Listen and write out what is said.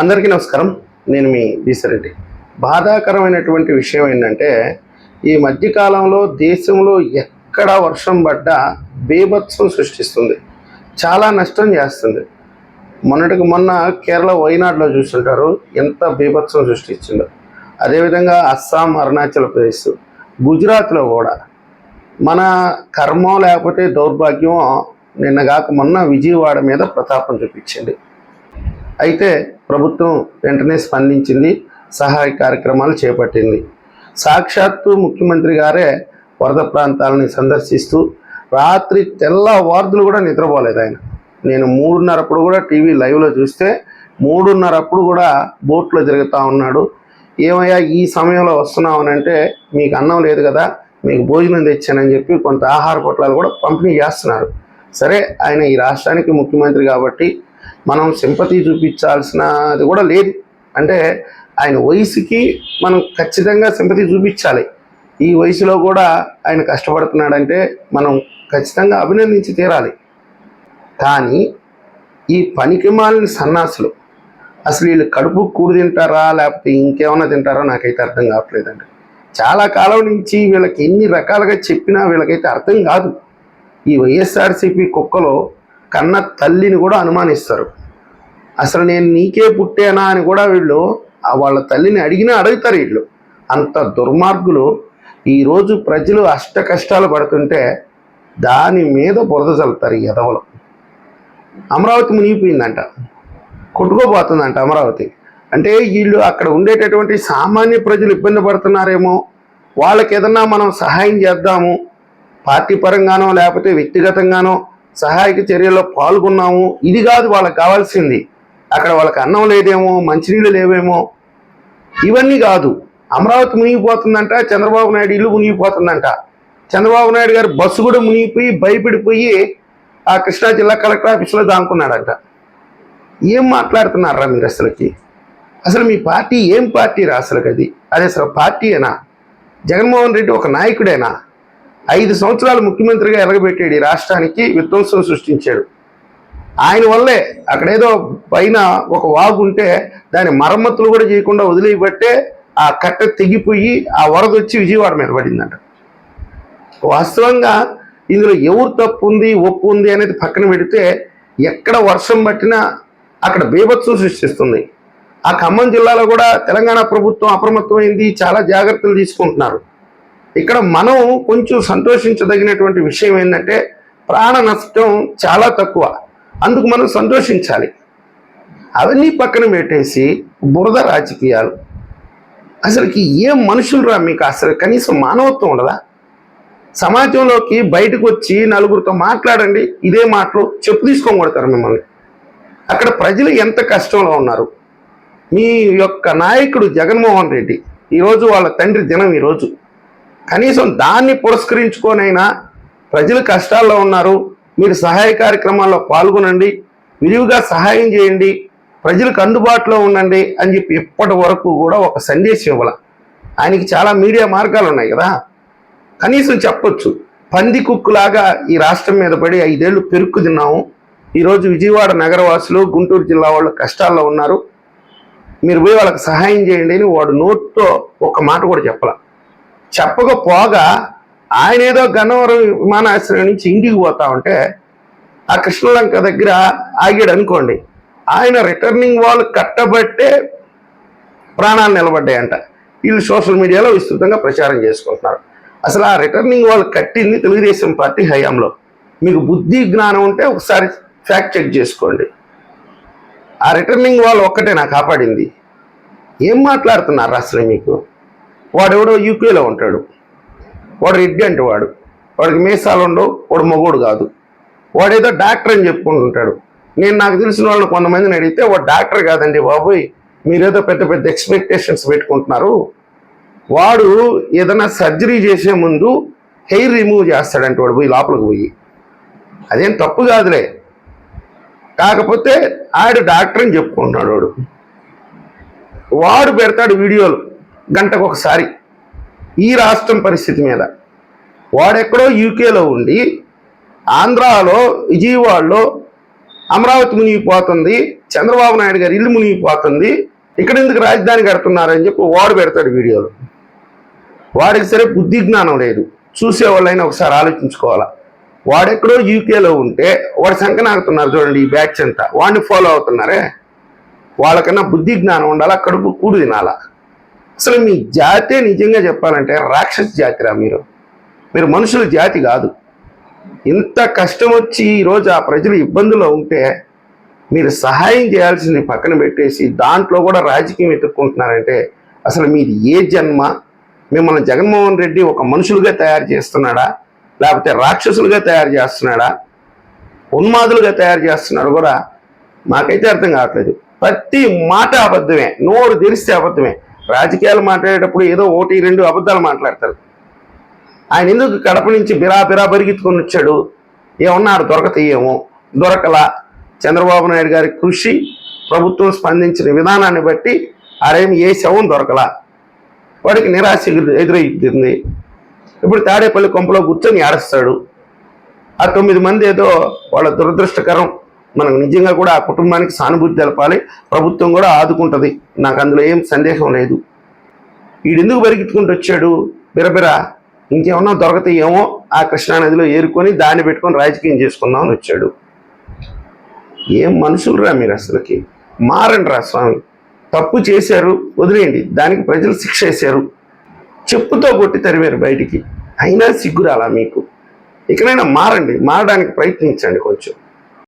అందరికీ నమస్కారం. నేను మీ బీసరెడ్డి. బాధాకరమైనటువంటి విషయం ఏంటంటే ఈ మధ్యకాలంలో దేశంలో ఎక్కడ వర్షం పడ్డా బీభత్సం సృష్టిస్తుంది. చాలా నష్టం చేస్తుంది. మొన్నటికి మొన్న కేరళ వైనాడులో చూస్తుంటారు ఎంత బీభత్సం సృష్టించిందో. అదేవిధంగా అస్సాం అరుణాచల్ ప్రదేశ్ గుజరాత్లో కూడా. మన కర్మం లేకపోతే దౌర్భాగ్యం నిన్నగాక మొన్న విజయవాడ మీద ప్రతాపం చూపించింది. అయితే ప్రభుత్వం వెంటనే స్పందించింది సహాయ కార్యక్రమాలు చేపట్టింది. సాక్షాత్తు ముఖ్యమంత్రి గారే వరద ప్రాంతాలని సందర్శిస్తూ రాత్రి తెల్లవార్దులు కూడా నిద్రపోలేదు ఆయన. నేను మూడున్నరప్పుడు కూడా టీవీ లైవ్లో చూస్తే మూడున్నరప్పుడు కూడా బోట్లో తిరుగుతూ ఉన్నాడు. ఏమయ్యా ఈ సమయంలో వస్తున్నామనంటే మీకు అన్నం లేదు కదా మీకు భోజనం తెచ్చానని చెప్పి కొంత ఆహార పొట్లాలు కూడా పంపిణీ చేస్తున్నారు. సరే ఆయన ఈ రాష్ట్రానికి ముఖ్యమంత్రి కాబట్టి మనం సింపతి చూపించాల్సినది కూడా లేదు. అంటే ఆయన వయసుకి మనం ఖచ్చితంగా సింపతి చూపించాలి. ఈ వయసులో కూడా ఆయన కష్టపడుతున్నాడంటే మనం ఖచ్చితంగా అభినందించి తీరాలి. కానీ ఈ పనికిమాలిన సన్నాసులు అసలు వీళ్ళు కడుపు కూడు తింటారా లేకపోతే ఇంకేమైనా తింటారా నాకైతే అర్థం కావట్లేదండి. చాలా కాలం నుంచి వీళ్ళకి ఎన్ని రకాలుగా చెప్పినా వీళ్ళకైతే అర్థం కాదు. ఈ వైఎస్ఆర్సీపీ కుక్కలో కన్న తల్లిని కూడా అనుమానిస్తారు. అసలు నేను నీకే పుట్టానా అని కూడా వీళ్ళు వాళ్ళ తల్లిని అడిగినా అడుగుతారు వీళ్ళు. అంత దుర్మార్గులు ఈరోజు ప్రజలు అష్ట కష్టాలు పడుతుంటే దాని మీద బురద చల్లుతారు ఈ ఎదవలు అమరావతి మునిగిపోయిందంట. కొట్టుకోపోతుందంట అమరావతి. అంటే వీళ్ళు అక్కడ ఉండేటటువంటి సామాన్య ప్రజలు ఇబ్బంది పడుతున్నారేమో. వాళ్ళకి ఏదన్నా మనం సహాయం చేద్దాము. పార్టీ పరంగానో లేకపోతే వ్యక్తిగతంగానో సహాయక చర్యల్లో పాల్గొన్నాము. ఇది కాదు వాళ్ళకి కావాల్సింది. అక్కడ వాళ్ళకి అన్నం లేదేమో మంచినీళ్ళు లేవేమో ఇవన్నీ కాదు. అమరావతి మునిగిపోతుందంట చంద్రబాబు నాయుడు ఇల్లు మునిగిపోతుందంట. చంద్రబాబు నాయుడు గారు బస్సు కూడా మునిగిపోయి భయపడిపోయి ఆ కృష్ణా జిల్లా కలెక్టర్ ఆఫీసులో దానుకున్నాడంట ఏం మాట్లాడుతున్నారా మీరు అసలుకి? అసలు మీ పార్టీ ఏం పార్టీ రా అసలుకి అది? అది అసలు పార్టీయేనా? జగన్మోహన్ రెడ్డి ఒక నాయకుడేనా? ఐదు సంవత్సరాలు ముఖ్యమంత్రిగా ఎలగబెట్టాడు ఈ రాష్ట్రానికి విధ్వంసం సృష్టించాడు. ఆయన వల్లే అక్కడేదో పైన ఒక వాగు ఉంటే దాని మరమ్మతులు కూడా చేయకుండా వదిలేయబట్టే ఆ కట్ట తెగిపోయి ఆ వరద వచ్చి విజయవాడ మీద పడిందంట. వాస్తవంగా ఇందులో ఎవరు తప్పు ఉంది ఒప్పు ఉంది అనేది పక్కన పెడితే ఎక్కడ వర్షం పట్టినా అక్కడ బీభత్సం సృష్టిస్తుంది. ఆ ఖమ్మం జిల్లాలో కూడా తెలంగాణ ప్రభుత్వం అప్రమత్తమైంది చాలా జాగ్రత్తలు తీసుకుంటున్నారు. ఇక్కడ మనం కొంచెం సంతోషించదగినటువంటి విషయం ఏంటంటే ప్రాణ నష్టం చాలా తక్కువ. అందుకు మనం సంతోషించాలి. అవన్నీ పక్కన పెట్టేసి బురద రాజకీయాలు. అసలుకి ఏం మనుషులు రా మీకు అసలు కనీసం మానవత్వం ఉండదా? సమాజంలోకి బయటకు వచ్చి నలుగురితో మాట్లాడండి ఇదే మాటలు చెప్పు తీసుకొని కొడతారు మిమ్మల్ని. అక్కడ ప్రజలు ఎంత కష్టంలో ఉన్నారు? మీ యొక్క నాయకుడు జగన్మోహన్ రెడ్డి ఈరోజు వాళ్ళ తండ్రి దినం ఈరోజు. కనీసం దాన్ని పురస్కరించుకొనైనా ప్రజలు కష్టాల్లో ఉన్నారు మీరు సహాయ కార్యక్రమాల్లో పాల్గొనండి విరివిగా సహాయం చేయండి ప్రజలకు అందుబాటులో ఉండండి అని చెప్పి ఇప్పటి వరకు కూడా ఒక సందేశం ఇవ్వాల. ఆయనకి చాలా మీడియా మార్గాలు ఉన్నాయి కదా. కనీసం చెప్పొచ్చు పంది కుక్కులాగా ఈ రాష్ట్రం మీద పడి ఐదేళ్ళు పెరుక్కు తిన్నాము. ఈరోజు విజయవాడ నగరవాసులు గుంటూరు జిల్లా వాళ్ళు కష్టాల్లో ఉన్నారు. మీరు పోయి వాళ్ళకి సహాయం చేయండి అని వాడు నోట్తో ఒక మాట కూడా చెప్పాల. చెప్పకపోగా ఆయన ఏదో గన్నవరం విమానాశ్రయం నుంచి ఇంటికి పోతా ఉంటే ఆ కృష్ణలంక దగ్గర ఆగాడు అనుకోండి. ఆయన రిటర్నింగ్ వాల్ కట్టబట్టే ప్రాణాలు నిలబడ్డాయంట. వీళ్ళు సోషల్ మీడియాలో విస్తృతంగా ప్రచారం చేసుకుంటున్నారు. అసలు ఆ రిటర్నింగ్ వాల్ కట్టింది తెలుగుదేశం పార్టీ హయాంలో. మీకు బుద్ధి జ్ఞానం ఉంటే ఒకసారి ఫ్యాక్ట్ చెక్ చేసుకోండి. ఆ రిటర్నింగ్ వాల్ ఒక్కటే నాకు కాపాడింది. ఏం మాట్లాడుతున్నారు అసలు మీకు? వాడెవడో యూకేలో ఉంటాడు. వాడు రెడ్డి అంటే వాడు. వాడికి మీసాలు ఉండవు వాడు మగోడు కాదు. వాడేదో డాక్టర్ అని చెప్పుకుంటుంటాడు. నేను నాకు తెలిసిన వాళ్ళని కొంతమందిని అడిగితే వాడు డాక్టర్ కాదండి బాబోయ్ మీరేదో పెద్ద పెద్ద ఎక్స్పెక్టేషన్స్ పెట్టుకుంటున్నారు. వాడు ఏదైనా సర్జరీ చేసే ముందు హెయిర్ రిమూవ్ చేస్తాడంటే వాడు పోయి లోపలికి పోయి. అదేం తప్పు కాదులే. కాకపోతే ఆడు డాక్టర్ అని చెప్పుకుంటున్నాడు వాడు. వాడు పెడతాడు వీడియోలు గంటకు ఒకసారి ఈ రాష్ట్రం పరిస్థితి మీద. వాడెక్కడో యూకేలో ఉండి ఆంధ్రాలో విజయవాడలో అమరావతి మునిగిపోతుంది చంద్రబాబు నాయుడు గారి ఇల్లు మునిగిపోతుంది ఇక్కడ ఎందుకు రాజధాని కడుతున్నారని చెప్పి వాడు పెడతాడు వీడియోలు. వాడికి సరే బుద్ధి జ్ఞానం లేదు. చూసేవాళ్ళైనా ఒకసారి ఆలోచించుకోవాలా. వాడెక్కడో యూకేలో ఉంటే వాడు సంకనాగుతున్నారు చూడండి ఈ బ్యాచ్ అంతా. వాడిని ఫాలో అవుతున్నారే? వాళ్ళకన్నా బుద్ధి జ్ఞానం ఉండాలా? కడుపు కూడు తినాలా? అసలు మీ జాతే నిజంగా చెప్పాలంటే రాక్షస జాతిరా మీరు. మీరు మనుషుల జాతి కాదు. ఇంత కష్టం వచ్చి ఈరోజు ఆ ప్రజలు ఇబ్బందుల్లో ఉంటే మీరు సహాయం చేయాల్సింది పక్కన పెట్టేసి దాంట్లో కూడా రాజకీయం ఎత్తుక్కుంటున్నారంటే అసలు మీది ఏ జన్మ? మిమ్మల్ని జగన్మోహన్ రెడ్డి ఒక మనుషులుగా తయారు చేస్తున్నాడా? లేకపోతే రాక్షసులుగా తయారు చేస్తున్నాడా? ఉన్మాదులుగా తయారు చేస్తున్నాడు కూడా మాకైతే అర్థం కావట్లేదు. ప్రతి మాట అబద్ధమే. నోరు తెరిస్తే అబద్ధమే. రాజకీయాలు మాట్లాడేటప్పుడు ఏదో ఒకటి రెండు అబద్ధాలు మాట్లాడతారు. ఆయన ఎందుకు కడప నుంచి బిరా బిరా పరిగెత్తుకొని వచ్చాడు? ఏమన్నారు దొరకతీయేమో దొరకలా. చంద్రబాబు నాయుడు గారి కృషి ప్రభుత్వం స్పందించిన విధానాన్ని బట్టి ఆరేమి ఏ శవం దొరకలా. వాడికి నిరాశ ఎదురు- ఎదురవుతుంది ఇప్పుడు తాడేపల్లి కొంపలో కూర్చొని ఏడుస్తాడు. ఆ తొమ్మిది మంది ఏదో వాళ్ళ దురదృష్టకరం మనం నిజంగా కూడా ఆ కుటుంబానికి సానుభూతి తెలపాలి. ప్రభుత్వం కూడా ఆదుకుంటుంది. నాకు అందులో ఏం సందేహం లేదు. వీడెందుకు పరిగెత్తుకుంటూ వచ్చాడు? బిరబిర ఇంకేమన్నా దొరకతాయేమో ఆ కృష్ణానదిలో ఏరుకొని దాన్ని పెట్టుకొని రాజకీయం చేసుకుందామని వచ్చాడు. ఏం మనుషులు రా మీరు అసలుకి? మారండి రా స్వామి. తప్పు చేశారు వదిలేయండి. దానికి ప్రజలు శిక్ష వేశారు. చెప్పుతో కొట్టి తరివారు బయటికి. అయినా సిగ్గురాలా మీకు? ఇకనైనా మారండి. మారడానికి ప్రయత్నించండి కొంచెం.